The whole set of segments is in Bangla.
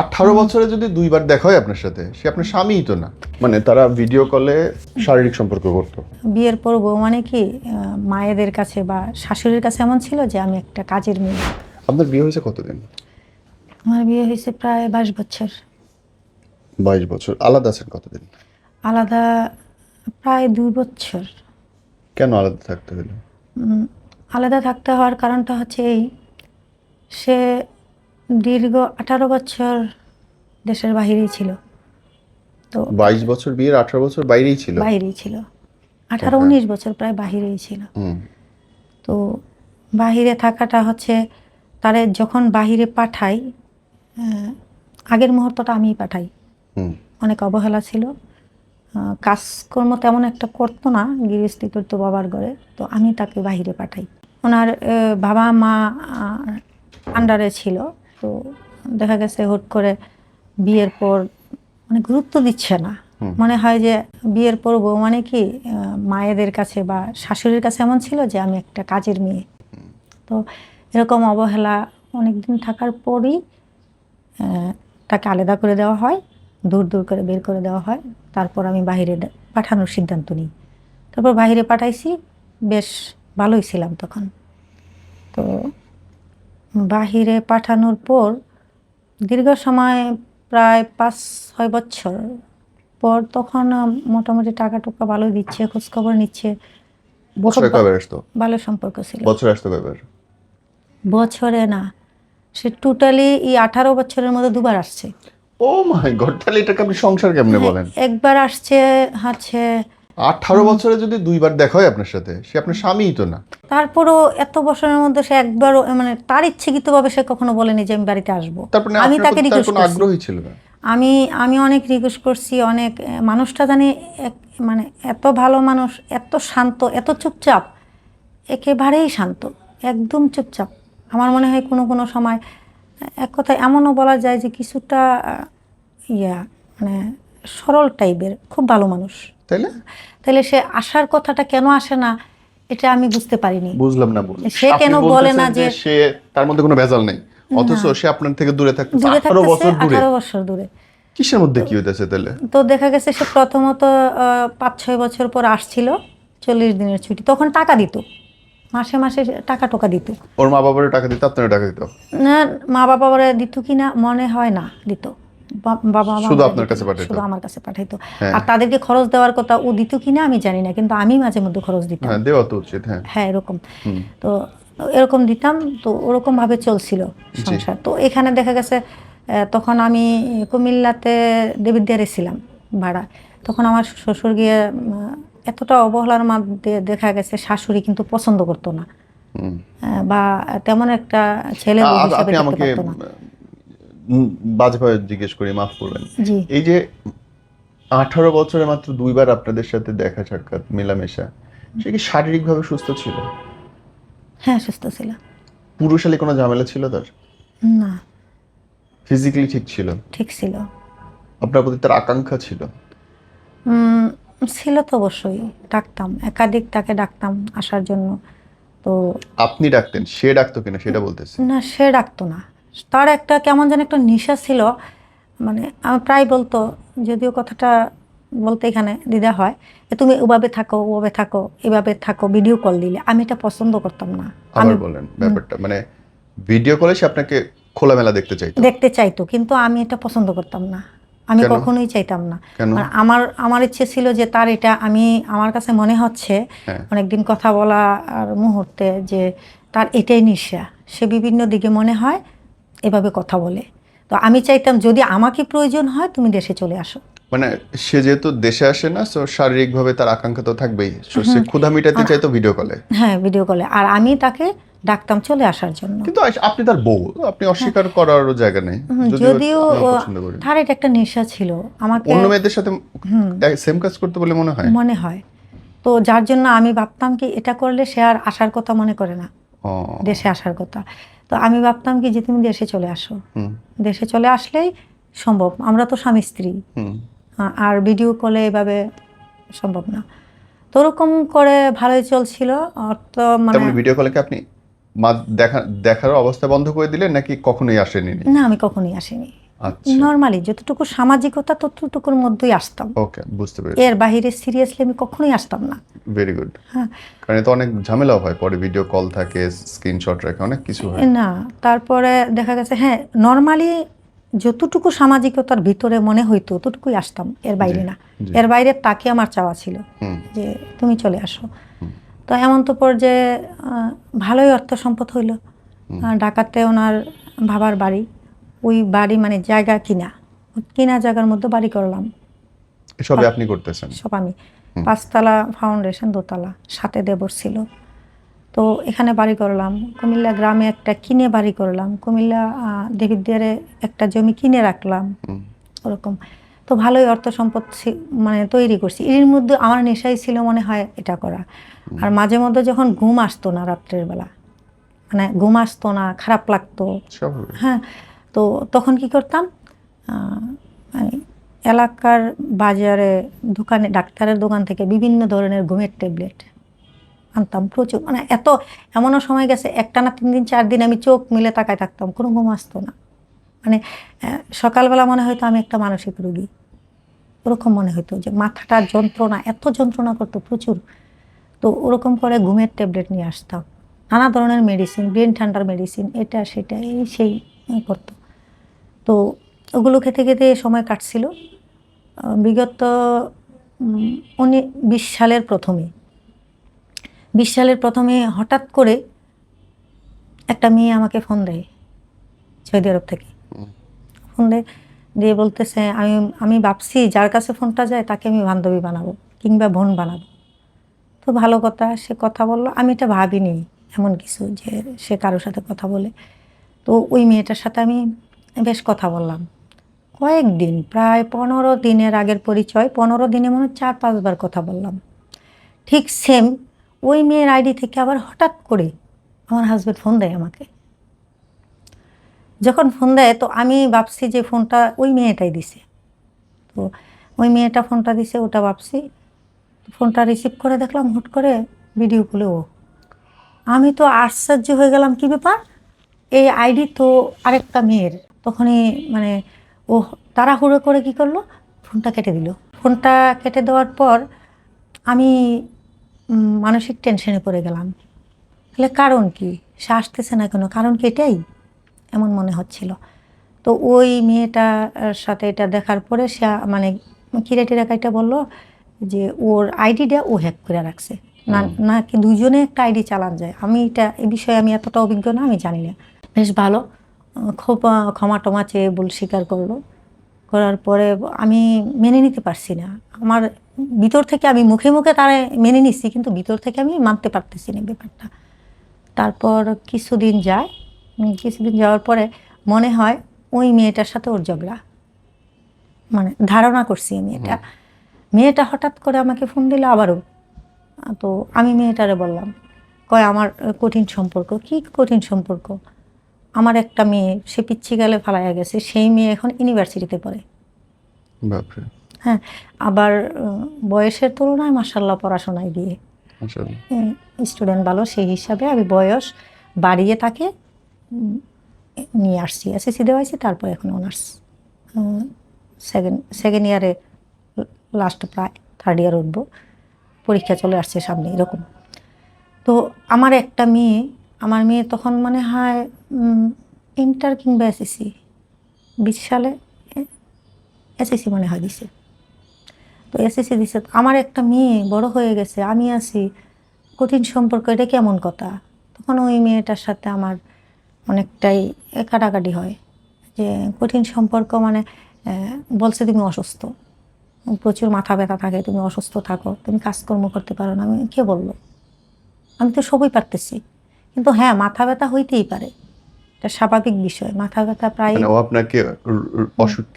আঠারো বছরে যদি দুইবার দেখা হয় আপনার সাথে সে আপনার স্বামীই তো না। মানে তারা ভিডিও কলে শারীরিক সম্পর্ক করতো। বিয়ের পর বউ মানে কি মায়েদের কাছে বা শাশুড়ির কাছে এমন ছিল যে আমি একটা কাজের মেয়ে। আপনার বিয়ে হয়েছে কতদিন? আমার বিয়ে হয়েছে প্রায় বাইশ বছর। বাইশ বছর। আলাদা আছেন কতদিন? আলাদা প্রায় দুই বছর। কেন আলাদা থাকতে হলো? আলাদা থাকতে হওয়ার কারণটা হচ্ছে এই সে দীর্ঘ আঠারো বছর দেশের বাহিরেই ছিল। তো বাইশ বছর বিয়ের আঠারো বছর বাইরেই ছিল? বাইরেই ছিল। আঠারো উনিশ বছর প্রায় বাহিরেই ছিল। তো বাহিরে থাকাটা হচ্ছে তারে যখন বাহিরে পাঠাই আগের মুহূর্তটা আমিই পাঠাই। অনেক অবহেলা ছিল। কাজকর্ম তেমন একটা করতো না গৃহস্থী করতো বাবার ঘরে। তো আমি তাকে বাহিরে পাঠাই। ওনার বাবা মা আন্ডারে ছিল। তো দেখা গেছে হুট করে বিয়ের পর মানে গুরুত্ব দিচ্ছে না। মনে হয় যে বিয়ের পর বউ মানে কি মায়েদের কাছে বা শাশুড়ির কাছে এমন ছিল যে আমি একটা কাজের মেয়ে। তো এরকম অবহেলা অনেকদিন থাকার পরই তাকে আলাদা করে দেওয়া হয় দূর দূর করে বের করে দেওয়া হয়। তারপর আমি বাইরে দে- পাঠানোর সিদ্ধান্ত নিই। তারপর বাইরে পাঠাইছি বেশ ভালোই ছিলাম তখন। তো বাহিরে পাঠানোর পর দীর্ঘ সময় প্রায় পাঁচ ছয় বছর পর তখন মোটামুটি টাকা টুকা ভালোই দিচ্ছে খোঁজখবর নিচ্ছে। বছরে ভালো সম্পর্ক ছিল। বছরে আসতো বছরে না সে টোটালি এই আঠারো বছরের মধ্যে দুবার আসছে। ও মাই গড তাহলে এটাকে আপনি সংসার কেমনে বলেন? একবার আসছে হচ্ছে আঠারো বছরে যদি দুইবার দেখা হয় আপনার সাথে সে আপনার স্বামীই তো না। তারপরও এত বছরের মধ্যে সে একবারও মানে তার ইচ্ছাকৃতভাবে সে কখনো বলেনি যে আমি বাড়িতে আসব। আমি তাকে রিকোয়েস্ট আগ্রহী ছিল না? আমি আমি অনেক রিকোয়েস্ট করছি অনেক মানুষটা জানি মানে এত ভালো মানুষ এত শান্ত এত চুপচাপ একেবারেই শান্ত একদম চুপচাপ। আমার মনে হয় কোনো কোনো সময় এক কথায় এমনও বলা যায় যে কিছুটা ইয়া মানে সরল টাইপের খুব ভালো মানুষ। তাইলে? তাহলে সে আসার কথাটা কেন আসে না এটা আমি বুঝতে পারিনি। বুঝলাম না সে কেন বলে না যে- সে তার মধ্যে কোনো ভেজাল নেই অথচ সে আপনার থেকে দূরে থাকতে বছর দূরে। বছর দূরে। কিসের মধ্যে কি হইতেছে তাহলে তো দেখা গেছে সে প্রথমত পাঁচ ছয় বছর পর আসছিল চল্লিশ দিনের ছুটি তখন টাকা দিত। মাসে মাসে টাকা টোকা দিত। ওর মা বাবার টাকা দিত আপনার টাকা দিত? না মা বাবা দিত কি না মনে হয় না দিত। বাবা শুধু আপনার কাছে পাঠাইতো? শুধু আমার কাছে পাঠাইতো। হ্যাঁ। আর তাদেরকে খরচ দেওয়ার কথা ও দিত কি আমি জানি না কিন্তু আমি মাঝে মধ্যে খরচ দিতাম। হ্যাঁ দেওয়া তো উচিত হ্যাঁ। হ্যাঁ এরকম। তো এরকম দিতাম তো ওরকম ভাবে চলছিল সংসার। তো এখানে দেখা গেছে তখন আমি কুমিল্লাতে দেবিদ্বারে ছিলাম ভাড়া। তখন আমার শ্বশুর গিয়ে এতটা অবহেলার মধ্যে দেখা গেছে শাশুড়ি কিন্তু পছন্দ করতো না। বা তেমন একটা ছেলে হিসেবে আমাকে বাজেভাবে জিজ্ঞেস করি মাফ করবেন। জি। এই যে আঠারো বছরে মাত্র দুইবার আপনাদের সাথে দেখা সাক্ষাৎ মেলামেশা সে কি শারীরিকভাবে সুস্থ ছিল? হ্যাঁ সুস্থ ছিল। পুরুষালী কোনো ঝামেলা ছিল তার? না। ফিজিক্যালি ঠিক ছিল? ঠিক ছিল। আপনার প্রতি তার আকাঙ্ক্ষা ছিল? ছিল তো অবশ্যই। ডাকতাম একাধিক তাকে ডাকতাম আসার জন্য। তো আপনি ডাকতেন সে ডাকতো কিনা সেটা বলতেছে। না সে ডাকতো না। তার একটা কেমন যেন একটা নেশা ছিল। মানে আমি প্রায় বলতো যদিও কথাটা বলতে এখানে দ্বিধা হয় যে তুমি ওভাবে থাকো ওভাবে থাকো এভাবে থাকো ভিডিও কল দিলে। আমি এটা পছন্দ করতাম না। আমি বলেন ব্যাপারটা মানে ভিডিও কলে সে আপনাকে খোলামেলা দেখতে চাইতো? দেখতে চাইতো কিন্তু আমি এটা পছন্দ করতাম না। আমি কখনোই চাইতাম না। মানে আমার আমার ইচ্ছে ছিল যে তার এটা আমি আমার কাছে মনে হচ্ছে হ্যাঁ। অনেকদিন কথা বলা আর মুহূর্তে যে তার এটাই নিশা। সে বিভিন্ন দিকে মনে হয় এভাবে কথা বলে। তো আমি চাইতাম যদি আমাকে প্রয়োজন হয় তুমি দেশে চলে আসো। মানে সে যেহেতু দেশে আসে না তো শারীরিকভাবে তার আকাঙ্ক্ষা তো থাকবেই। সে ক্ষুধা মিটাতে চাইতো ভিডিও কলে হ্যাঁ ভিডিও কলে আর আমি তাকে ডাকতাম চলে আসার জন্য। কিন্তু আপনি তার বউ আপনি অস্বীকার করারও জায়গা নেই। যদিও তার এটা একটা নেশা ছিল। আমাকে অন্য মেয়েদের সাথে সেম কাজ করতে বলে মনে হয়? মনে হয়। তো যার জন্য আমি ভাবতাম কি এটা করলে সে আর আসার কথা মনে করে না। দেশে আসার কথা। তো আমি ভাবতাম কি যে তুমি দেশে চলে আসো। দেশে চলে আসলেই সম্ভব। আমরা তো স্বামী স্ত্রী। আর ভিডিও কলে এভাবে সম্ভব না। তো ওরকম করে ভালোই চলছিল। তো মানে ভিডিও কলে কি আপনি মা দেখা দেখার অবস্থা বন্ধ করে দিলেন নাকি কখনোই আসেনি না আমি কখনোই আসিনি। নর্মালি যতটুকু সামাজিকতা ততটুকুর মধ্যেই আসতাম। ওকে বুঝতে পেরেছি। এর বাইরে সিরিয়াসলি আমি কখনোই আসতাম না। ভেরি গুড হ্যাঁ। কারণ এতে অনেক ঝামেলা হয় পরে ভিডিও কল থাকে স্ক্রিনশট রাখে অনেক কিছু হয়। না তারপরে দেখা গেছে হ্যাঁ নর্মালি যতটুকু সামাজিকতার ভিতরে মনে হইতো ততটুকুই আসতাম এর বাইরে না। এর বাইরে তাকে আমার চাওয়া ছিল যে তুমি চলে আসো। তো এমন তো পর্যায়ে আহ, ভালোই অর্থ সম্পদ হইল ঢাকাতে ওনার বাবার বাড়ি। ওই বাড়ি মানে জায়গা কিনা। কিনা জায়গার মধ্যে বাড়ি করলাম। আপনি করতেছেন? সব আমি। পাঁচতলা ফাউন্ডেশন দোতলা সাথে দেবর ছিল। তো এখানে বাড়ি করলাম। কুমিল্লা গ্রামে একটা কিনে বাড়ি করলাম। কুমিল্লা আহ, দেবিদ্বারে একটা জমি কিনে রাখলাম। ওরকম। তো ভালোই অর্থ সম্পদ মানে তৈরি করছি। এর মধ্যে আমার নেশাই ছিল মনে হয় এটা করা। আর মাঝে মধ্যে যখন ঘুম আসতো না রাত্রের বেলা মানে ঘুম আসতো না খারাপ লাগতো। হ্যাঁ তো তখন কি করতাম? মানে এলাকার বাজারে দোকানে, ডাক্তারের দোকান থেকে বিভিন্ন ধরনের ঘুমের ট্যাবলেট আনতাম প্রচুর। মানে এত, এমনও সময় গেছে একটা না তিন দিন, চার দিন আমি চোখ মিলে তাকায় থাকতাম, কোনো ঘুম আসতো না। মানে সকালবেলা মনে হয়তো আমি একটা মানসিক রোগী। ওরকম মনে হতো যে মাথাটা যন্ত্রণা, এত যন্ত্রণা করতো প্রচুর। তো ওরকম করে ঘুমের ট্যাবলেট নিয়ে আসতাম। নানা ধরনের মেডিসিন, ব্রেন ঠান্ডার মেডিসিন, এটা সেটা এই সেই করতো। তো ওগুলো খেতে খেতে সময় কাটছিল। বিগত উনি বিশ সালের প্রথমে। বিশ সালের প্রথমে হঠাৎ করে একটা মেয়ে আমাকে ফোন দেয় সৌদি আরব থেকে। ফোন দেয়, দিয়ে বলতেছে, আমি আমি ভাবছি যার কাছে ফোনটা যায় তাকে আমি বান্ধবী বানাবো কিংবা বোন বানাবো। তো ভালো কথা, সে কথা বলল। আমি এটা ভাবিনি এমন কিছু যে সে কারোর সাথে কথা বলে। তো ওই মেয়েটার সাথে আমি বেশ কথা বললাম। কয়েকদিন, প্রায় পনেরো দিনের আগের পরিচয়, পনেরো দিনে মনে চার পাঁচবার কথা বললাম। ঠিক সেম ওই মেয়ের আইডি থেকে আবার হঠাৎ করে আমার হাজব্যান্ড ফোন দেয় আমাকে। যখন ফোন দেয় তো আমি ভাবছি যে ফোনটা ওই মেয়েটাই দিছে। তো ওই মেয়েটা ফোনটা দিছে, ওটা ভাবছি। ফোনটা রিসিভ করে দেখলাম, হুট করে ভিডিও খুলে ও। আমি তো আশ্চর্য হয়ে গেলাম, কি ব্যাপার? এই আইডি তো আরেকটা মেয়ের। তখনই মানে ও তাড়াহুড়ো করে কি করল? ফোনটা কেটে দিল। ফোনটা কেটে দেওয়ার পর আমি মানসিক টেনশনে পড়ে গেলাম। তাহলে কারণ কি? সে আসতেছে না কেন? কারণ কি এটাই? এমন মনে হচ্ছিল। তো ওই মেয়েটার সাথে এটা দেখার পরে সে মানে কিরে টিরা কাইটা বলল যে ওর আইডিটা ও হ্যাক করে রাখছে। না না কি দুজনে একটা আইডি চালান যায়? আমি এটা এ বিষয়ে আমি এতটা অভিজ্ঞ না আমি জানি না। বেশ ভালো। আহ, ক্ষমা টমা চেয়ে ভুল স্বীকার করল। করার পরে আমি মেনে নিতে পারছি না। আমার ভিতর থেকে আমি মুখে মুখে তারা মেনে নিচ্ছি কিন্তু ভিতর থেকে আমি মানতে পারতেছি না ব্যাপারটা। তারপর কিছুদিন যায় কিছুদিন যাওয়ার পরে মনে হয় ওই মেয়েটার সাথে ওর ঝগড়া। মানে ধারণা করছি আমি এটা মেয়েটা হঠাৎ করে আমাকে ফোন দিল আবারও। তো আমি মেয়েটারে বললাম কয় আমার কঠিন সম্পর্ক? কি কঠিন সম্পর্ক? আমার একটা মেয়ে সে পিচ্ছি গেলে ফালাইয়া গেছে সেই মেয়ে এখন ইউনিভার্সিটিতে পড়ে। হ্যাঁ আবার বয়সের তুলনায় মাসাল্লাহ পড়াশোনায় দিয়ে স্টুডেন্ট ভালো সেই হিসাবে আমি বয়স বাড়িয়ে তাকে নিয়ে আসছি এসএসসি দেওয়াইছি তারপর এখন অনার্স সেকেন্ড সেকেন্ড ইয়ারে লাস্ট প্রায় থার্ড ইয়ার উঠবো পরীক্ষা চলে আসছে সামনে এরকম। তো আমার একটা মেয়ে আমার মেয়ে তখন মনে হয় ইন্টার কিংবা এসএসসি বিশ সালে এসএসসি মনে হয় দিছে। তো এসএসসি দিছে। আমার একটা মেয়ে বড় হয়ে গেছে, আমি আছি, কঠিন সম্পর্ক, এটা কেমন কথা? তখন ওই মেয়েটার সাথে আমার অনেকটাই কাটাকাটি হয়, যে কঠিন সম্পর্ক মানে বলছে তুমি অসুস্থ, প্রচুর মাথা ব্যথা থাকে, তুমি অসুস্থ থাকো, তুমি কাজকর্ম করতে পারো না, আমি, কে বলল? আমি তো সবই পারতেছি। কিন্তু হ্যাঁ মাথা ব্যথা হইতেই পারে। এটা স্বাভাবিক বিষয়। মাথা ব্যথা প্রায় মানে ও আপনাকে র-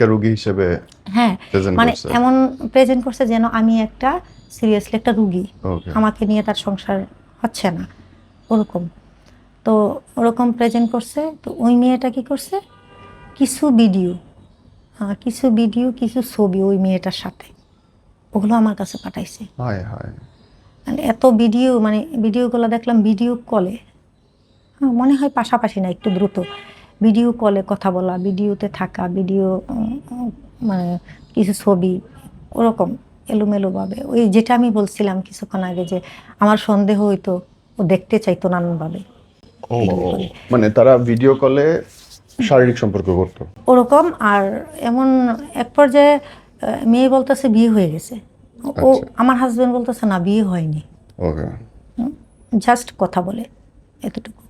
রোগী হিসেবে হ্যাঁ মানে এমন প্রেজেন্ট করছে যেন আমি একটা সিরিয়াসলি একটা রুগী। আমাকে নিয়ে তার সংসার হচ্ছে না। ওরকম। তো ওরকম প্রেজেন্ট করছে। তো ওই মেয়েটা কি করছে? কিছু ভিডিও কিছু ভিডিও কিছু ছবি ওই মেয়েটার সাথে। ওগুলো আমার কাছে পাঠাইছে। মানে এত ভিডিও মানে ভিডিওগুলো দেখলাম ভিডিও কলে মনে হয় পাশাপাশি না একটু দ্রুত। ভিডিও কলে কথা বলা ভিডিওতে থাকা ভিডিও মানে কিছু ছবি ওরকম এলোমেলোভাবে। ওই যেটা আমি বলছিলাম কিছুক্ষণ আগে যে আমার সন্দেহ হইতো ও দেখতে চাইতো নানানভাবে। মানে তারা ভিডিও কলে শারীরিক সম্পর্ক করতো। ওরকম আর এমন এক পর্যায়ে মেয়ে বলতেছে বিয়ে হয়ে গেছে। ও আচ্ছা। আমার হাজবেন্ড বলতেছে না বিয়ে হয়নি। জাস্ট কথা বলে এতটুকু।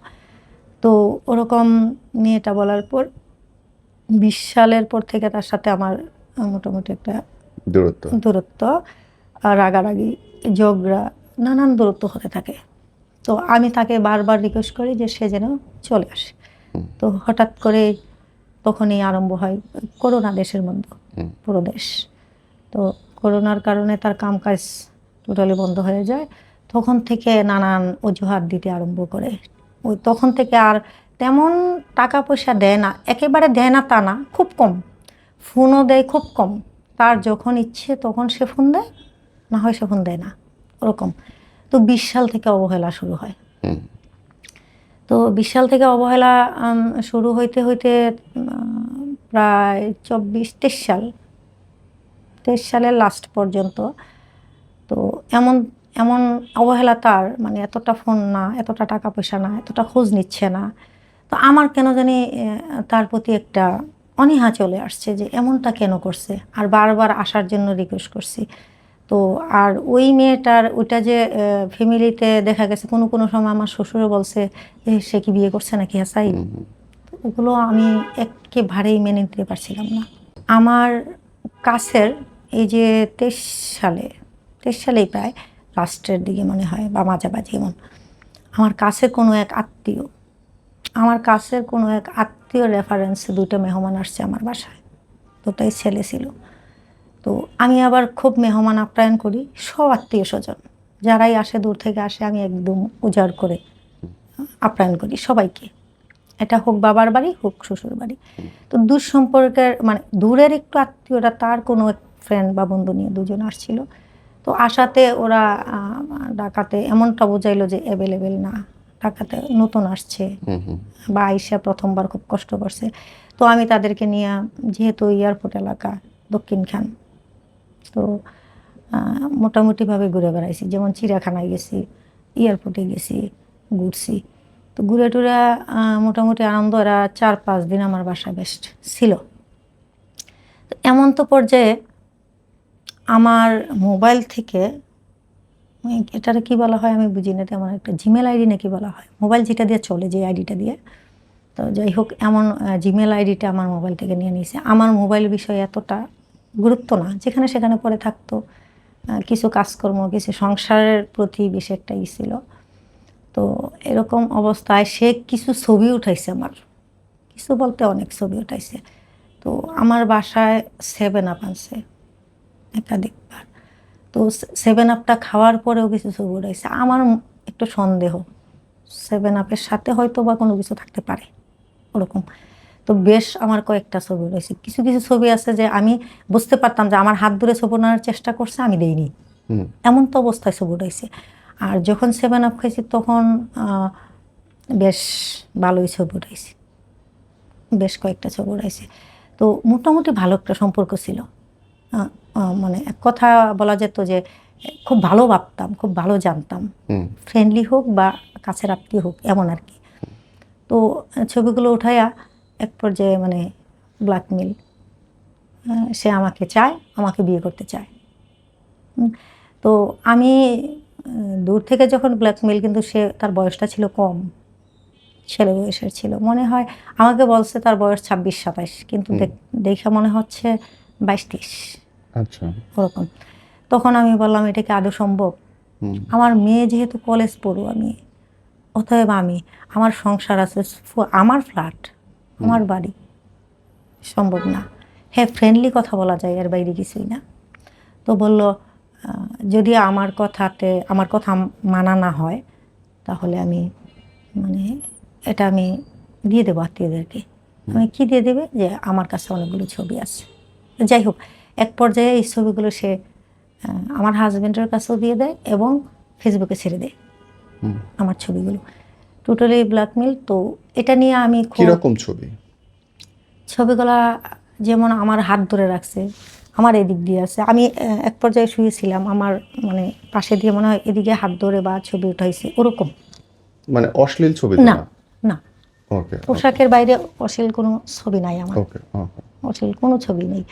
তো ওরকম মেয়েটা বলার পর বিশ সালের পর থেকে তার সাথে আমার মোটামুটি একটা দূরত্ব। দূরত্ব আর রাগারাগি ঝগড়া নানান দূরত্ব হতে থাকে। তো আমি তাকে বারবার রিকোয়েস্ট করি যে সে যেন চলে আসে। তো হঠাৎ করে তখনই আরম্ভ হয় করোনা দেশের মধ্যে পুরো দেশ। তো করোনার কারণে তার কামকাজ টোটালি বন্ধ হয়ে যায়। তখন থেকে নানান অজুহাত দিতে আরম্ভ করে। ওই তখন থেকে আর তেমন টাকা পয়সা দেয় না একেবারে দেয় না তা না খুব কম। ফোনও দেয় খুব কম। তার যখন ইচ্ছে তখন সে ফোন দেয় না হয় সে ফোন দেয় না ওরকম। তো বিশ সাল থেকে অবহেলা শুরু হয়। তো বিশ সাল থেকে অবহেলা শুরু হইতে হইতে প্রায় চব্বিশ তেইশ সাল তেইশ সালের লাস্ট পর্যন্ত। তো এমন এমন অবহেলা তার মানে এতটা ফোন না এতটা টাকা পয়সা না এতটা খোঁজ নিচ্ছে না। তো আমার কেন জানি তার প্রতি একটা অনীহা চলে আসছে যে এমনটা কেন করছে? আর বারবার আসার জন্য রিকোয়েস্ট করছি। তো আর ওই মেয়েটার ওইটা যে ফ্যামিলিতে দেখা গেছে কোনো কোনো সময় আমার শ্বশুরও বলছে যে সে কি বিয়ে করছে নাকি হাসাই ওগুলো আমি একেবারেই মেনে নিতে পারছিলাম না। আমার কাছের এই যে তেইশ সালে তেইশ সালেই প্রায় লাস্টের দিকে মনে হয় বা মাঝামাঝি এমন। আমার কাছের কোনো এক আত্মীয়, আমার কাছের কোনো এক আত্মীয় রেফারেন্সে দুটো মেহমান আসছে আমার বাসায়। দুটাই ছেলে ছিল। তো আমি আবার খুব মেহমান আপ্যায়ন করি সব আত্মীয় স্বজন। যারাই আসে, দূর থেকে আসে, আমি একদম উজাড় করে আপ্যায়ন করি সবাইকে। এটা হোক বাবার বাড়ি, হোক শ্বশুর বাড়ি। তো দূর সম্পর্কের মানে দূরের একটু আত্মীয়রা, তার কোনো এক ফ্রেন্ড বা বন্ধু নিয়ে দুজন আসছিল। তো আসাতে ওরা ঢাকাতে এমনটা বোঝাইলো যে অ্যাভেলেবেল না। ঢাকাতে নতুন আসছে বা আইসা প্রথমবার খুব কষ্ট করছে। তো আমি তাদেরকে নিয়ে যেহেতু এয়ারপোর্ট এলাকা দক্ষিণখান তো মোটামুটিভাবে ঘুরে বেড়াইছি। যেমন চিড়িয়াখানায় গেছি এয়ারপোর্টে গেছি ঘুরছি। তো ঘুরে টুরে মোটামুটি আনন্দ এরা চার পাঁচ দিন আমার বাসা বেস্ট ছিল। তো এমন তো পর্যায়ে আমার মোবাইল থেকে, এটার কি বলা হয় আমি বুঝি না তেমন একটা জিমেল আইডি নাকি বলা হয়। মোবাইল যেটা দিয়ে চলে, যে আইডিটা দিয়ে। তো যাই হোক, এমন জিমেল আইডিটা আমার মোবাইল থেকে নিয়ে নিয়েছে আমার মোবাইল বিষয়ে এতটা গুরুত্ব না, যেখানে সেখানে পড়ে থাকতো কিছু কাজকর্ম, কিছু সংসারের প্রতি বেশি একটা ই ছিল। তো এরকম অবস্থায় সে কিছু ছবি উঠাইছে আমার। কিছু বলতে অনেক ছবি উঠাইছে। তো আমার বাসায় সেভেন আপ আনছে। একাধিকবার তো সেভেন আপটা খাওয়ার পরেও কিছু ছবি উঠাইছে আমার একটু সন্দেহ। সেভেন আপের সাথে হয়তো বা কোনো কিছু থাকতে পারে। ওরকম। তো বেশ আমার কয়েকটা ছবি রয়েছে কিছু কিছু ছবি আছে যে আমি বুঝতে পারতাম যে আমার হাত ধরে ছবি নেওয়ার চেষ্টা করছে আমি দেইনি। এমন তো অবস্থায় ছবি উঠাইছে আর যখন সেভেন আপ খাইছি তখন বেশ ভালোই ছবি উঠাইছি বেশ কয়েকটা ছবি উঠাইছে তো মোটামুটি ভালো একটা সম্পর্ক ছিল। মানে এক কথা বলা যেত যে খুব ভালো ভাবতাম খুব ভালো জানতাম। ফ্রেন্ডলি হোক বা কাছের আত্মীয় হোক এমন আর কি। তো ছবিগুলো উঠাইয়া এক পর্যায়ে মানে ব্ল্যাকমেল সে আমাকে চায় আমাকে বিয়ে করতে চায়। তো আমি দূর থেকে যখন ব্ল্যাকমেল কিন্তু সে তার বয়সটা ছিল কম ছেলে বয়সের ছিল। মনে হয় আমাকে বলছে তার বয়স ছাব্বিশ সাতাইশ কিন্তু দেখ- দেখে মনে হচ্ছে বাইশ তেইশ। আচ্ছা। ওরকম। তখন আমি বললাম এটা কি আদৌ সম্ভব? আমার মেয়ে যেহেতু কলেজ পড়ুয়া আমি অতএব আমি আমার সংসার আছে আমার ফ্ল্যাট আমার বাড়ি। সম্ভব না। হ্যাঁ ফ্রেন্ডলি কথা বলা যায় এর বাইরে কিছুই না। তো বলল যদি আমার কথাতে আমার কথা মানা না হয় তাহলে আমি মানে এটা আমি দিয়ে দেবো আত্মীয়দেরকে। আমি কি দিয়ে দেবে? যে আমার কাছে অনেকগুলো ছবি আছে। যাই হোক এক পর্যায়ে এই ছবিগুলো সে আমার হাজবেন্ডের কাছেও দিয়ে দেয় এবং ফেসবুকে ছেড়ে দেয়। আমার ছবিগুলো। টোটালি ব্ল্যাকমেল তো এটা নিয়ে আমি খুব কীরকম ছবি? ছবিগুলা যেমন আমার হাত ধরে রাখছে আমার এদিক দিয়ে আছে। আমি এক পর্যায়ে শুয়েছিলাম আমার মানে পাশে দিয়ে মনে হয় এদিকে হাত ধরে বা ছবি উঠাইছে ওরকম। মানে অশ্লীল ছবি না? পোশাকের বাইরে অশ্লীল কোনো ছবি নাই আমার। অশ্লীল কোনো ছবি নেই।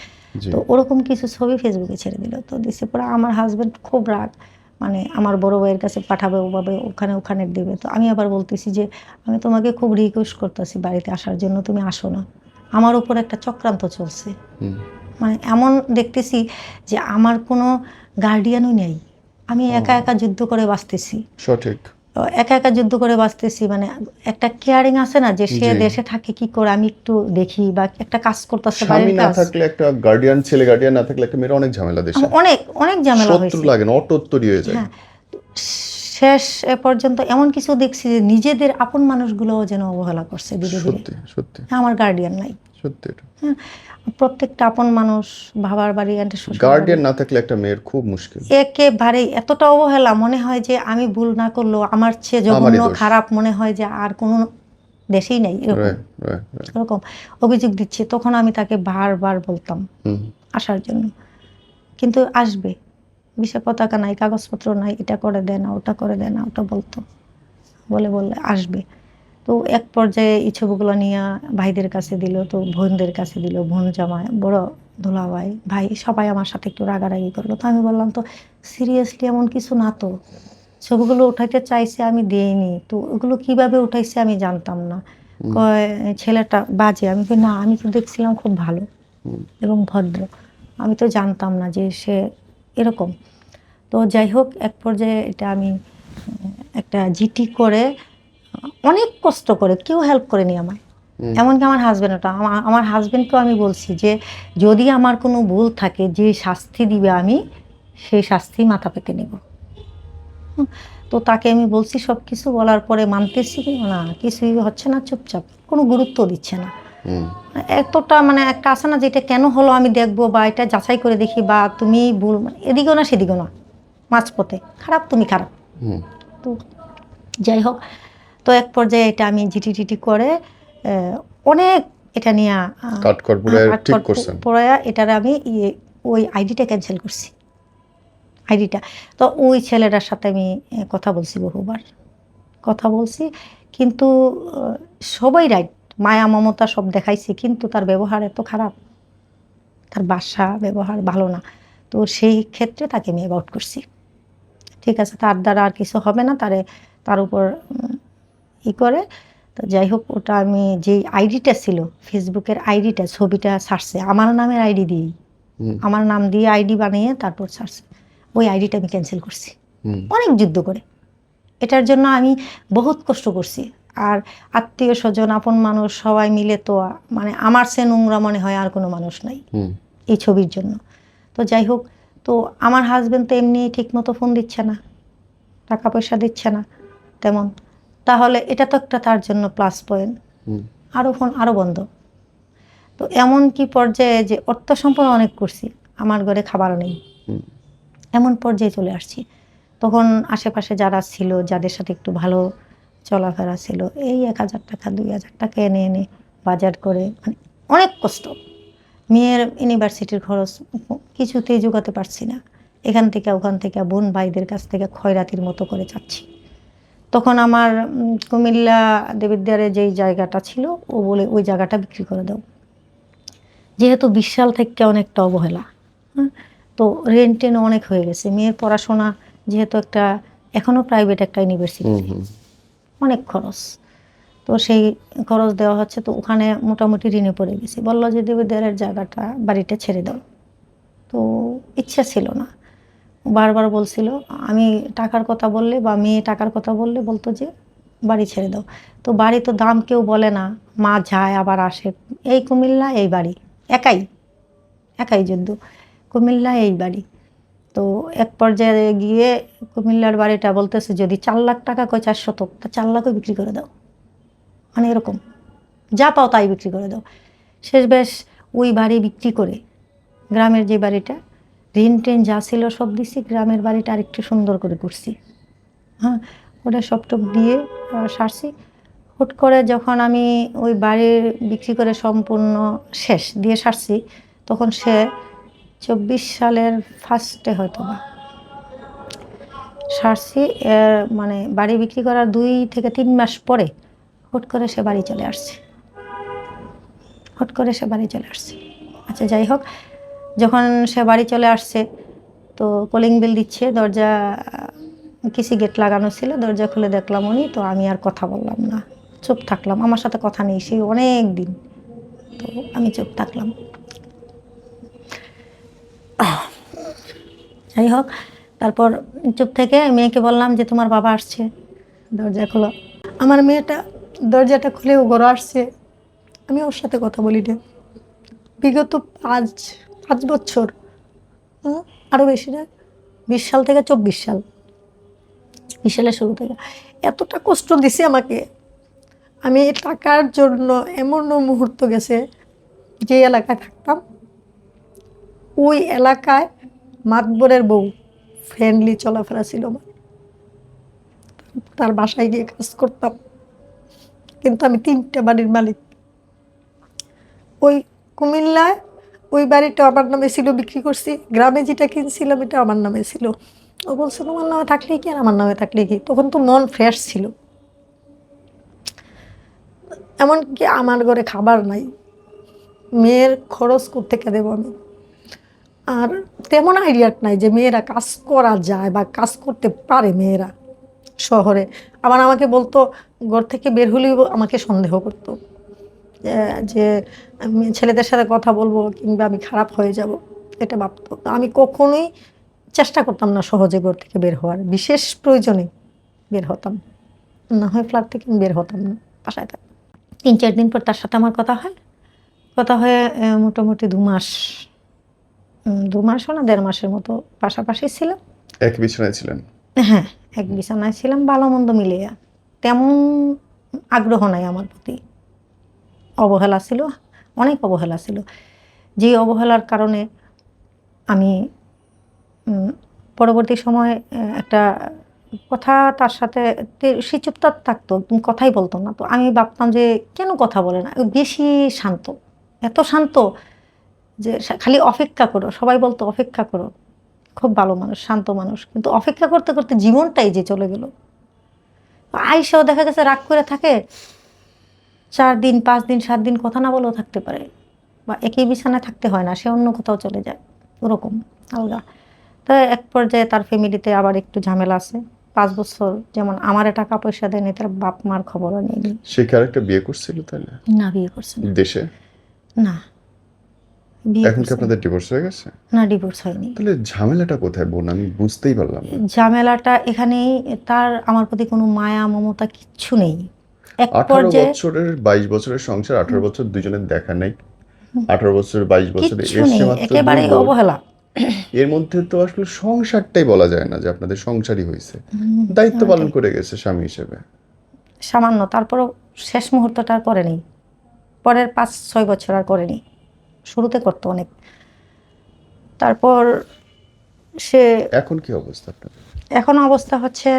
তো ওরকম কিছু ছবি ফেসবুকে ছেড়ে দিল। তো দিছে পরে আমার হাজবেন্ড খুব রাগ। মানে আমার বড় ভাইয়ের কাছে পাঠাবে ওভাবে ওখানে ওখানে দেবে। তো আমি আবার বলতেছি যে আমি তোমাকে খুব রিকোয়েস্ট করতেছি বাড়িতে আসার জন্য তুমি আসো না। আমার উপর একটা চক্রান্ত চলছে। মানে এমন দেখতেছি যে আমার কোনো গার্ডিয়ানও নেই। আমি একা একা যুদ্ধ করে বাঁচতেছি। সঠিক। একা একা যুদ্ধ করে বাঁচতেছি মানে একটা কেয়ারিং আছে না যে সে দেশে থাকে কি করে আমি একটু দেখি বা একটা কাজ করতেছে স্বামী না থাকলে একটা গার্ডিয়ান ছেলে গার্ডিয়ান না থাকলে একটা মেয়ের অনেক ঝামেলা দেশে। অনেক অনেক ঝামেলা শত্রু হয়েছে। লাগে না অটোত্তরই হয়ে যায়। হ্যাঁ শেষ এ পর্যন্ত এমন কিছু দেখছি যে নিজেদের আপন মানুষগুলোও যেন অবহেলা করছে ধীরে ধীরে। সত্যি সত্যি। আমার গার্ডিয়ান নাই। সত্যি এটা। হ্যাঁ প্রত্যেকটা আপন মানুষ বাবার বাড়ি আন্টি গার্ডিয়ান না থাকলে একটা মেয়ের খুব মুশকিল। একেবারে এতটা অবহেলা মনে হয় যে আমি ভুল না করলেও আমার চেয়ে জঘন্য খারাপ মনে হয় যে আর কোনো দেশেই নাই এরকম। অভিযোগ দিচ্ছে তখন আমি তাকে বারবার বলতাম আসার জন্য। কিন্তু আসবে বিষয় পতাকা নাই কাগজপত্র নাই এটা করে দেয় না ওটা করে দেয় না ওটা বলতো। বলে বললে আসবে। তো এক পর্যায়ে এই ছবিগুলো নিয়ে ভাইদের কাছে দিল তো বোনদের কাছে দিল বোন জামাই বড় ধুলাভাই ভাই সবাই আমার সাথে একটু রাগারাগি করল। তো আমি বললাম তো সিরিয়াসলি এমন কিছু না তো? ছবিগুলো উঠাইতে চাইছে আমি দেইনি তো ওগুলো কীভাবে উঠাইছে আমি জানতাম না। কয় ছেলেটা বাজে। আমি না আমি তো দেখছিলাম খুব ভালো এবং ভদ্র। আমি তো জানতাম না যে সে এরকম। তো যাই হোক এক পর্যায়ে এটা আমি একটা জিটি করে অনেক কষ্ট করে কেউ হেল্প করেনি হুম। এমনকি আমার হাজব্যান্ডটা ওটা আমার হাজব্যান্ডকেও আমি বলছি যে যদি আমার কোনো ভুল থাকে যে শাস্তি দিবে আমি সেই শাস্তি মাথা পেতে নেব। তো তাকে আমি বলছি সব কিছু বলার পরে মানতেছি কি? না কিছুই হচ্ছে না চুপচাপ। কোনো গুরুত্ব দিচ্ছে না। এতটা মানে একটা আছে না যে এটা কেন হলো আমি দেখব বা এটা যাচাই করে দেখি বা তুমি ভুল মানে এদিকেও না সেদিকেও না। মাঝপথে। খারাপ তুমি খারাপ। তো যাই হোক তো এক পর্যায়ে এটা আমি জিটি টিটি করে অনেক এটা নিয়ে আহ, কাঠখড় পুড়ে ঠিক করছেন। পরে এটার আমি ইয়ে ওই আইডিটা ক্যান্সেল করছি। আইডিটা। তো ওই ছেলেটার সাথে আমি কথা বলছি বহুবার। কথা বলছি কিন্তু সবাই রাইট মায়া মমতা সব দেখাইছি কিন্তু তার ব্যবহার এত খারাপ। তার বাসা ব্যবহার ভালো না। তো সেই ক্ষেত্রে তাকে আমি অ্যাবাউট করছি। ঠিক আছে তার দ্বারা আর কিছু হবে না তারে তার উপর ই করে। তো যাই হোক ওটা আমি যেই আইডিটা ছিল ফেসবুকের আইডিটা ছবিটা ছাড়ছে আমার নামের আইডি দিয়েই। আমার নাম দিয়ে আইডি বানিয়ে তারপর ছাড়ছে ওই আইডিটা আমি ক্যান্সেল করছি। অনেক যুদ্ধ করে। এটার জন্য আমি বহুত কষ্ট করছি। আর আত্মীয় স্বজন আপন মানুষ সবাই মিলে তো মানে আমার সে নোংরা মনে হয় আর কোনো মানুষ নাই। এই ছবির জন্য। তো যাই হোক তো আমার হাজবেন্ড তো এমনি ঠিকমতো ফোন দিচ্ছে না টাকা পয়সা দিচ্ছে না তেমন। তাহলে এটা তো একটা তার জন্য প্লাস পয়েন্ট আরও ফোন আরও বন্ধ। তো এমন কি পর্যায়ে যে অর্থ সম্পন্ন অনেক করছি আমার ঘরে খাবার নেই। এমন পর্যায়ে চলে আসছি। তখন আশেপাশে যারা ছিল যাদের সাথে একটু ভালো চলাফেরা ছিল এই এক হাজার টাকা দুই হাজার টাকা এনে এনে বাজার করে মানে অনেক কষ্ট। মেয়ের ইউনিভার্সিটির খরচ কিছুতেই জোগাতে পারছি না। এখান থেকে ওখান থেকে বোন ভাইদের কাছ থেকে খয়রাতির মতো করে যাচ্ছি। তখন আমার কুমিল্লা দেবিদ্বারে যেই জায়গাটা ছিল ও বলে ওই জায়গাটা বিক্রি করে দাও। যেহেতু বিশাল থেকে অনেকটা অবহেলা হ্যাঁ তো রেন্ট টেন অনেক হয়ে গেছে। মেয়ের পড়াশোনা যেহেতু একটা এখনও প্রাইভেট একটা ইউনিভার্সিটি অনেক খরচ। তো সেই খরচ দেওয়া হচ্ছে তো ওখানে মোটামুটি ঋণে পড়ে গেছি। বলল যে দেবেদারের জায়গাটা বাড়িটা ছেড়ে দাও। তো ইচ্ছা ছিল না। বারবার বলছিল, আমি টাকার কথা বললে বা মেয়ে টাকার কথা বললে বলতো যে, বাড়ি ছেড়ে দাও। তো বাড়ি তো দাম কেউ বলে না, মা যায় আবার আসে। এই কুমিল্লা, এই বাড়ি। একাই একাই যুদ্ধ। কুমিল্লা, এই বাড়ি। তো এক পর্যায়ে গিয়ে কুমিল্লার বাড়িটা বলতেছে, যদি চার লাখ টাকা কয় চার শতক তা চার লাখও বিক্রি করে দাও। মানে এরকম। যা পাও তাই বিক্রি করে দাও। শেষ বেশ ওই বাড়ি বিক্রি করে, গ্রামের যে বাড়িটা ঋণ টেন যা ছিল সব দিছি, গ্রামের বাড়িটা আরেকটু সুন্দর করে করছি। হ্যাঁ ওটা সব টুক দিয়ে সারছি। হুট করে যখন আমি ওই বাড়ির বিক্রি করে সম্পূর্ণ শেষ দিয়ে সারছি, তখন সে চব্বিশ সালের ফার্স্টে হয়তো বা সারছি, এর মানে বাড়ি বিক্রি করার দুই থেকে তিন মাস পরে হুট করে সে বাড়ি চলে আসছে। হুট করে সে বাড়ি চলে আসছে। আচ্ছা যাই হোক যখন সে বাড়ি চলে আসছে, তো কলিং বিল দিচ্ছে, দরজা, কিসি গেট লাগানো ছিল, দরজা খুলে দেখলাম উনি, তো আমি আর কথা বললাম না। চুপ থাকলাম, আমার সাথে কথা নেই, সেই অনেক দিন। তো আমি চুপ থাকলাম। যাই হোক, তারপর চুপ থেকে মেয়েকে বললাম যে, তোমার বাবা আসছে, দরজা খোলো। আমার মেয়েটা দরজাটা খুলে ও ঘরে আসছে। আমি ওর সাথে কথা বলি না। বিগত পাঁচ পাঁচ বছর। আরও বেশি না? বিশ সাল থেকে চব্বিশ সাল। বিশ সালের শুরু থেকে। এতটা কষ্ট দিছে আমাকে। আমি টাকার জন্য এমনও মুহূর্ত গেছে, যে এলাকায় থাকতাম। ওই এলাকায় মাতবরের বউ ফ্রেন্ডলি চলাফেরা ছিল আমার। তার বাসায় গিয়ে কাজ করতাম। কিন্তু আমি তিনটে বাড়ির মালিক। ওই কুমিল্লায় ওই বাড়িটা আমার নামে ছিল, বিক্রি করছি। গ্রামে যেটা কিনছিলাম, এটা আমার নামে ছিল। ও বলছে, তোমার নামে থাকলে কি আর আমার নামে থাকলে কি? তখন তো মন ফ্রেশ ছিল। এমনকি আমার ঘরে খাবার নাই। মেয়ের খরচ থেকে দেবো আমি? আর তেমন আইডিয়া নাই যে মেয়েরা কাজ করা যায় বা কাজ করতে পারে মেয়েরা শহরে। আবার আমাকে বলতো, ঘর থেকে বের হলেও আমাকে সন্দেহ করতো। যে- আমি ছেলেদের সাথে কথা বলব কিংবা আমি খারাপ হয়ে যাব এটা ভাবতো। আমি কখনোই চেষ্টা করতাম না সহজে ঘর থেকে বের হওয়ার বিশেষ প্রয়োজনে বের হতাম। না হয় ফ্ল্যাট থেকে বের হতাম না বাসায় থাকতাম। তিন চার দিন পর তার সাথে আমার কথা হয়। কথা হয়ে মোটামুটি দু মাস দু মাসও না দেড় মাসের মতো পাশাপাশি ছিলাম। এক বিছানায় ছিলেন? হ্যাঁ এক বিছানায় ছিলাম ভালো মন্দ মিলিয়ে। তেমন আগ্রহ নাই আমার প্রতি। অবহেলা ছিল, অনেক অবহেলা ছিল। যে অবহেলার কারণে আমি পরবর্তী সময় একটা কথা তার সাথে সে চুপচাপ থাকতো, কথাই বলতো না। তো আমি ভাবতাম যে, কেন কথা বলে না? বেশি শান্ত। এত শান্ত যে খালি অপেক্ষা করো, সবাই বলতো অপেক্ষা করো। খুব ভালো মানুষ, শান্ত মানুষ। কিন্তু অপেক্ষা করতে করতে জীবনটাই যে চলে গেল। আইসাও দেখা গেছে রাগ করে থাকে চার দিন পাঁচ দিন সাত দিন কথা না বলেও থাকতে পারে। বা একই বিছানায় থাকতে হয় না সে অন্য কোথাও চলে যায়। ওরকম আলগা। তো এক পর্যায়ে তার ফ্যামিলিতে আবার একটু ঝামেলা আছে। পাঁচ বছর যেমন আমার টাকা পয়সা দেয়নি তার বাপ মার খবরও নেয়নি। সে কি বিয়ে করছিল তাহলে? না বিয়ে করছে না। দেশে? না। এখন কি। আপনাদের ডিভোর্স হয়ে গেছে? না ডিভোর্স হয়নি। তাহলে ঝামেলাটা কোথায় বোন? আমি বুঝতেই পারলাম ঝামেলাটা এখানেই তার আমার প্রতি কোনো মায়া মমতা কিচ্ছু নেই। আঠারো বছরের বাইশ বছরের সংসার আঠারো বছর দুজনের দেখা নেই। আঠারো বছর বাইশ বছরে এসছে মাত্র। অবহেলা। এর মধ্যে তো আসলে সংসারটাই বলা যায় না যে আপনাদের সংসারই হয়েছে। দায়িত্ব পালন করে গেছে স্বামী হিসেবে। সামান্য তারপরও শেষ মুহূর্তটা আর করে নেই। পরের পাঁচ ছয় বছর আর করেনি শুরুতে করতো অনেক। তারপর সে এখন কি অবস্থা এখন অবস্থা হচ্ছে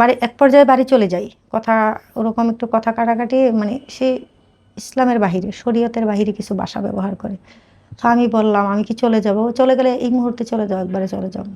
বাড়ি, এক পর্যায়ে বাড়ি চলে যাই। কথা, ওরকম একটু কথা কাটাকাটি মানে সে ইসলামের বাহিরে, শরীয়তের বাহিরে কিছু বাসা ব্যবহার করে। তো আমি বললাম, আমি কি চলে যাব? চলে গেলে এই মুহূর্তে চলে যাও, একবারে চলে যাও।